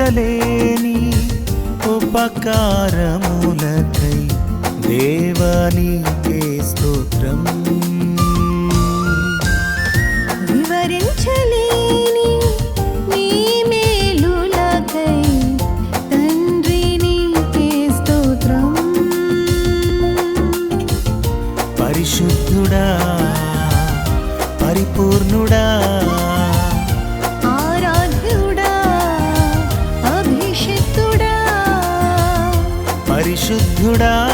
తీర్చలేని ఉపకారములకై దేవానికే స్తోత్రం. వివరించలేని స్తోత్రం. పరిశుద్ధుడా పరిపూర్ణుడా పరిశుద్ధుడా.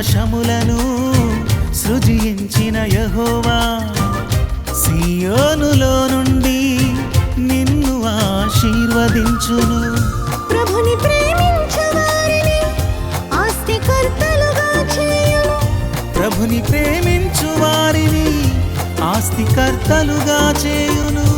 ఆకాశములను సృజించిన యహోవా. సియోనులో నుండి నిన్ను ఆశీర్వదించును. ప్రభుని ప్రభుని ప్రేమించు వారిని ఆస్తికర్తలుగా చేయును.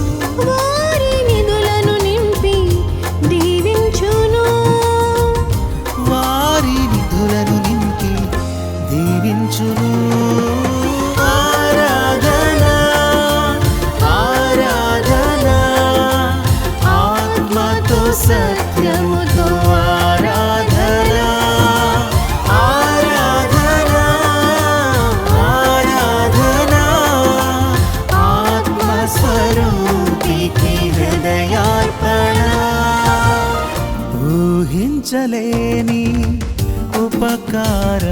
ఉపకారములకై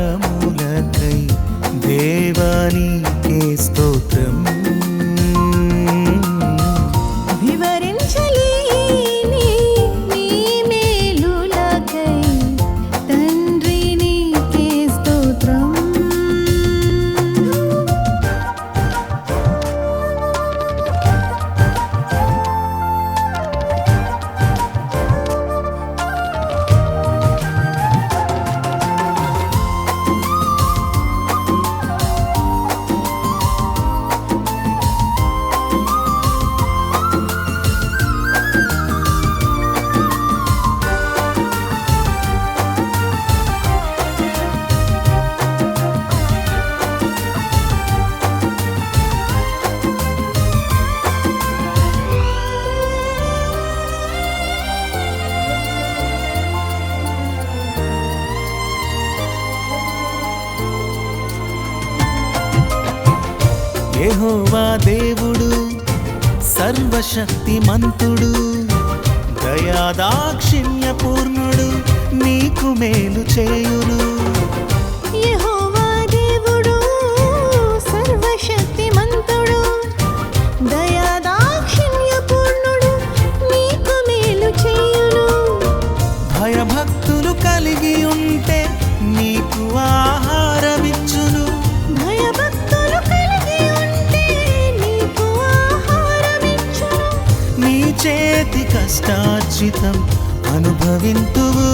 దేవానికే స్తోత్రం యహోవా దేవుడు సర్వశక్తి మంతుడు దయాదాక్షిణ్యపూర్ణుడు నీకు మేలు చేయుడు చేతి కష్టార్జితం అనుభవింతువు.